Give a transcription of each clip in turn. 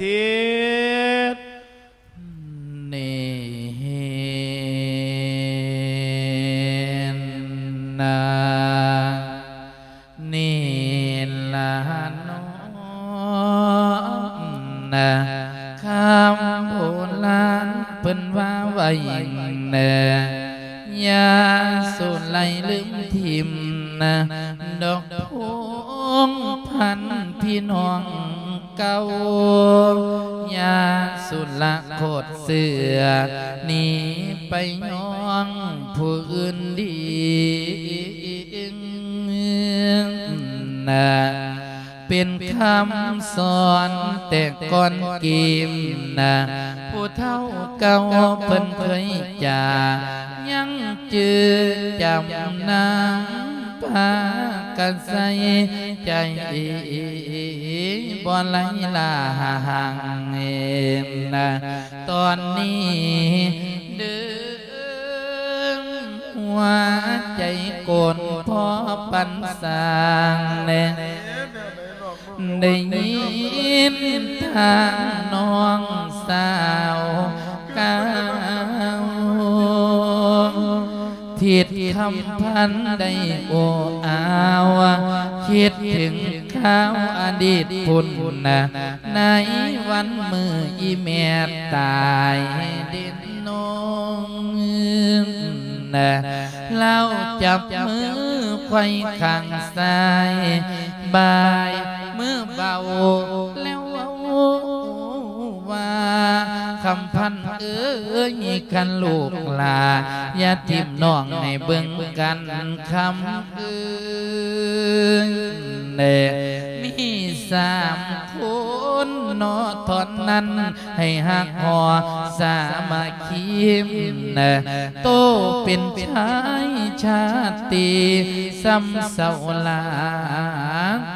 ทิศนินานิลานนะคำโบราณเปิ้นว่าไว้เนอยาสูญไลลืมทิมนะดอกพวงพันพี่น้อง เก่ายาสุละโคตรเสือหนีไปย้องผู้อื่นดีนะเป็นคำสอนแต่ก่อนกิมนะผู้เท่าเก่าเพิ่นเคยจายังจือจำนำพา กันใส่ใจบ่ไหลลาห่างเองนะตอนนี้เดิมหัวใจโกนพอปันสร้างแน่ได้ยินทางน้องสาวก้า ทิดคำพันได้โออาวคิดถึงข้าวอดีตพุ่นนะในวันมืออีแม่ตายดินนองนะเราจับมือไขว้ข้างซ้ายบายมือเบาแล้วว่าคำพัน อ้ยกันลูกลาอย่าทิมน้องให้เบิ่งกันคำเอ้ยเน่มีสามคนนอทอนนั้น ให้หักหอสามาคีมเน่โตเป็นชายชาติซ้ำเสาลา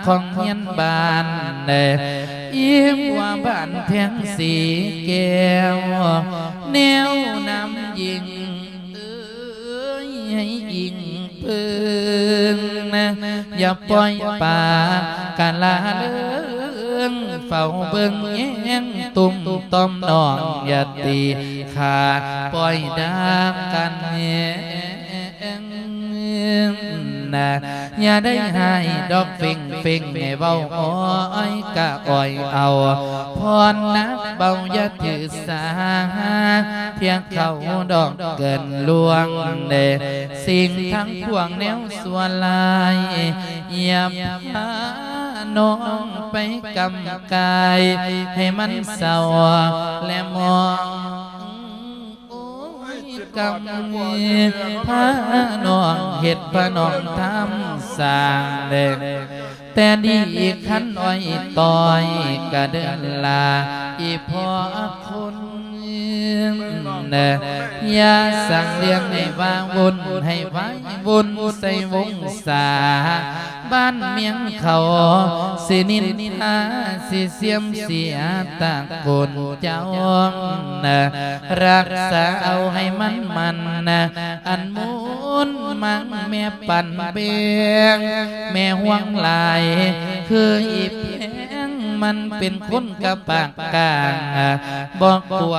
ของเฮียนบ้านเน่ ยิ้มว่าบ้านเพียงสีแก้วแนวน้ำยิงเอ้ยให้ยิงพิ่งนะอย่าปล่อยป่ากาลาเลืองเฝ้าเบิ่งแย่งตุ่มต้อมนองอย่าตีขาปล่อยดางกันแย่ง นะอย่าได้ให้ดอกฟิงฟิงให้เบาอ้อยกะอ้อยเอาพรนักเบาอย่าถือสาเพียงเขาดอกเกินลวงเดสิ่งทั้งพวงแนวส่วนลายอย่าพาน้องไปกำกาย ให้มันเศร้าและมอง กำมีพาน้องเห็ดพาน้องทำสร้างเด็กแต่ดีขันอ้อยต่อยกะเดินลาอีพอคนเนอ ยาสั่งเลี้ยงให้วางวนให้ไว้วนใส่วงสาบ้านเมียงเขาสินินทาสิเสียมเสียตางกนเจ้านะรักษาเอาให้มันมันนะอันมุนมังแม่ปั่นเบียงแม่ห่วงหลายคืออีเพ มันเป็นคนกระปากกาบอกกลัว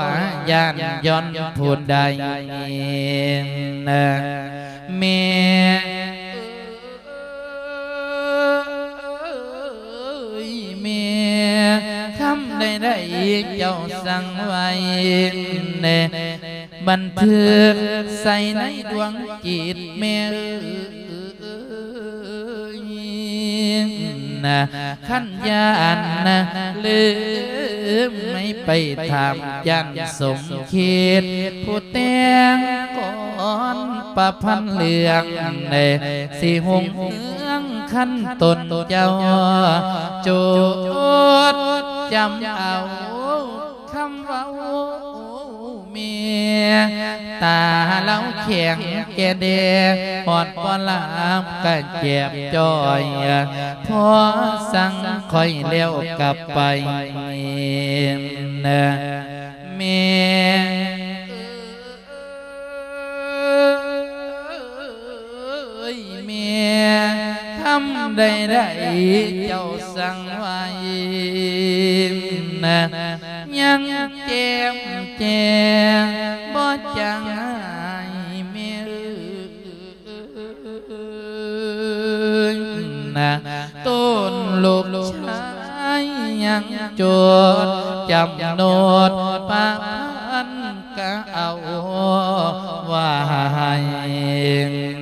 ย่านย้อนพูดใดนะแม่เมียคำใดใดๆเจ้าสั่งไว้เน่บันทึกใส่ในดวงจิตแม่เขันยานนะลืมไม่ไปทำยันสมคิดผู้แต่งก่อนประพันธ์เลืองในสีหงเมืองขั้นตนเจ้าโจดจำเอาคำว่าเมีย ตาเล่าแข็งแกเดหอดปลามก็เจ็บจอยพอสั่งคอยเลี้ยวกลับไปนะเมียเมียทำใดใดๆเจ้าสั่งไว้นะยังแจ่มแจ้งบ่จาง ยังจดจำโนดปะพันกะเอาไว้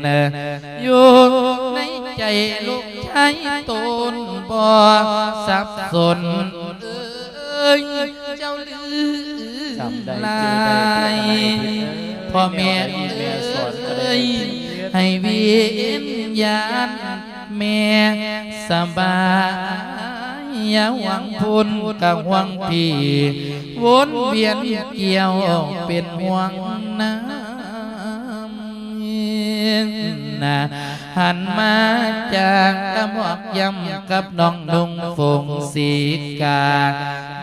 นะอยู่ในใจลูกชายต้นบ่สับสนเอ้ยเจ้าลืมจำได้ลายพ่อแม่สอนเอ้ยให้วิญญาณแม่สบาย ยาหวังพุนกับหวังพี่วนเวียนเกี่ยวเป็นห่วงน้ำนะหันมาจากกระบอกยำกับน้องนุ่งฟงสีกา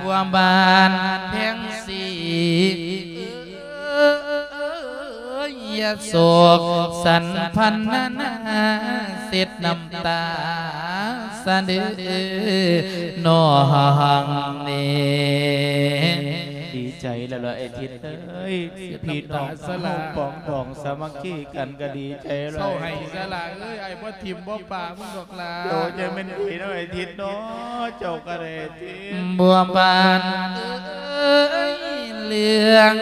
บัวบานแพงสียาโศกสันพันานาเสร็จน้ำตา สะดือนอหังเนดีใจแล้วล่ะไอ้ทิศเอ้ยพี่น้องสลาปองดองสามัคคีกันก็ดีใจเลยเศร้าให้สละเอ้ยไอ้บ่ทิมบ่ป่ามึงดอกลาโดยจะไม่ดีเนาะไอ้ทิศเนาะเจ้ากระเรทิศบัวบานเอ้ยเหลือง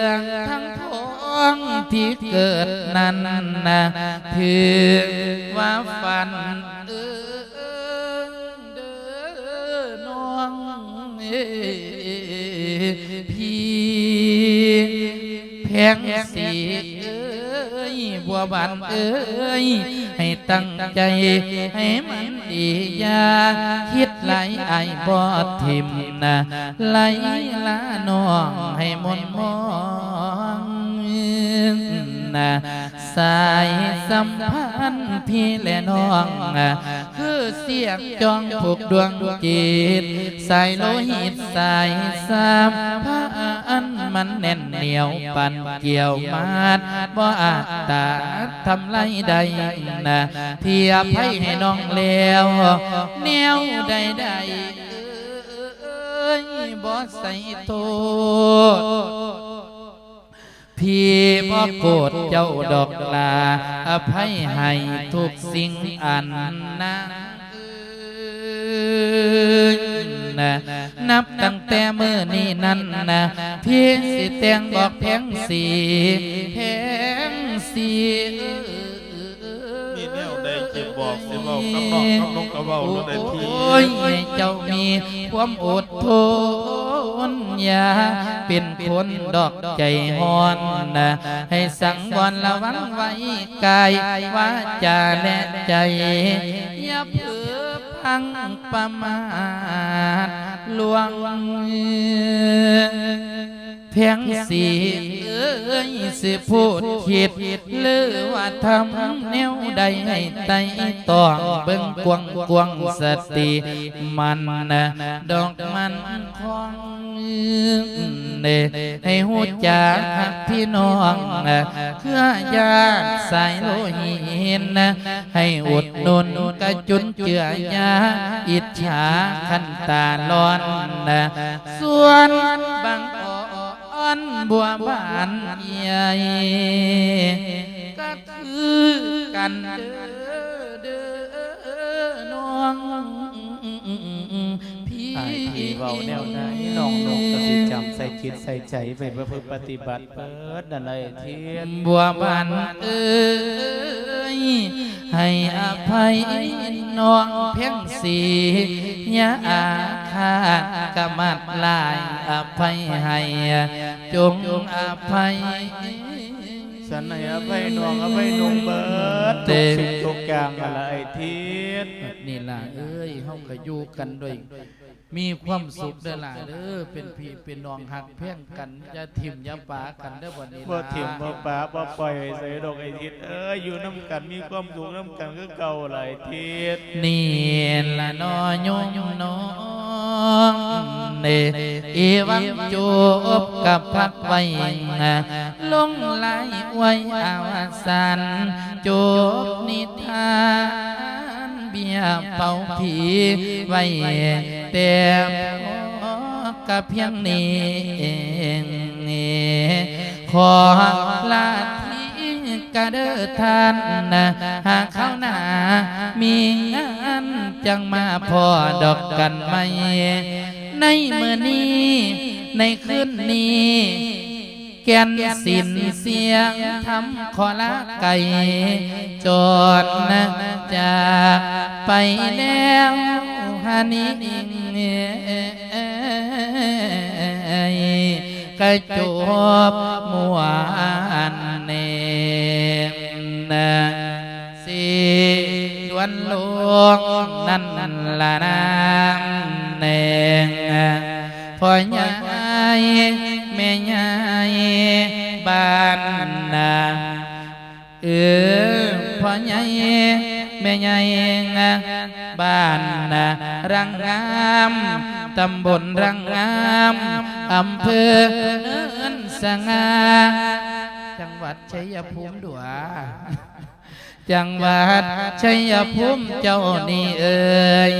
ทั้งท้องที่เกิดนั้นนะถือว่าฝัน พี่แพงสีเอ้ยบัวบานเอ้ยให้ตั้งใจให้มันดียาคิดไหลไอ้บอดทิมนะไหลลาน้องให้มนมอง นะสายสัมพันธ์พี่และน้องนะคือเสียงจองผูกดวงจิตสายโลหิตสายสามพันมันแน่นเหนียวปันเกี่ยวมาดบ่อาจตาทำไรใดนะเทียบให้ให้น้องแล้วแนวใดใดเอ้ยบ่ใส่โทษ พี่บ่โกรธเจ้าดอกลา อภัยให้ทุกสิ่งอันนะนะนับตั้งแต่เมื่อนี้นั้นนะพี่สิแต่งบอกแพงสีแพงสีมีแนวใดจะบอกสิเว้ากับน้องกับน้องก็เว้าโลดไอ้ทิศโอ้ยให้เจ้ามีความอดทน นยาเป็นคนดอกใจฮ้อนนะให้สังวรระวังไว้กายวาจาและใจ อย่าเผือพังประมาทลวงเพียงสี ยสิพูดคิดหรือว่าทำแนวใดให้ไต่ตองเบิ่งกวงกวงสติมันนะดอกมันของเนให้หูจากพี่น้องนะเครือญาสายโลหินนะให้อุดนุนกระจุนเจือยาอิจฉาขันตาร้อนนะส่วนบาง ออ่อนบัวบานใหญ่ก็คือกันเด้อเด้อน้องพี่ไอ้ที่เว้าแนวใดน้องนกก็สิจำใส่จิตใส่ใจไปเพื่อปฏิบัติเปิดนั่นแหละไอ้ทิศบัวบานเอ้ยให้อภัยน้องเพียงสียา อาฆาตกมัดลายอภัยให้จงอภัยสันให้อภัยน้องอภัยนุ่งเบิดทุกสิ่งทุกอย่างอะไรไอ้ทิศนี่ล่ะเอ้ยเฮาก็อยู่กันด้วยมีความสุขเด้อล่ะเด้อเป็นพี่เป็นน้องหักเพียงกันอย่าทิ่มอย่าปากันเด้อบัดนี้บ่ล่ะถิ่มบ่ป่าบ่ปล่อยไว้ใส่ดอกไอ้ทิศเอ้ยอยู่น้ำกันมีความสุขน้ำกันคือเก่าหลายทิศนี่ละนอยงน้อง เนเอวังจูบกับพักไว้ลงไหลไว้อาวสันจูบนิทานเบียเป่าผีไว้แต่พอก็เพียงนี้เองขอลาทิ้งกะเด้อท่านนะหากเข้าหน้ามีงานจังมาพอดอกกันไหม ในเมื่อนี้ในคืนนี้ แกนสินเสียงทำขอละไก่จอดนะจากไปแล้วฮานี้กระจบมัวอันเนนสิดวนลวงนั่นละนา พ่อใหญ่แม่ใหญ่บ้านนาเออพ่อใหญ่แม่ใหญ่บ้านนารังงามตำบลรังงามอำเภอเนินสง่าจังหวัดชัยภูมิดัวจังหวัดชัยภูมิเจ้านี่เอ่ย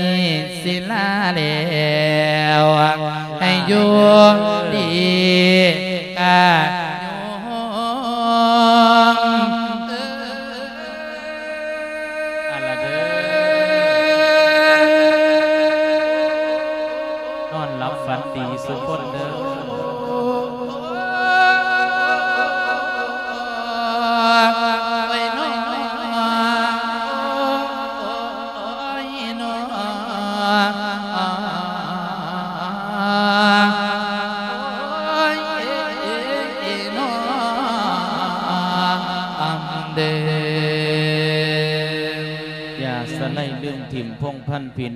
ศิลาแล้ว ใพงพันธุ์พี่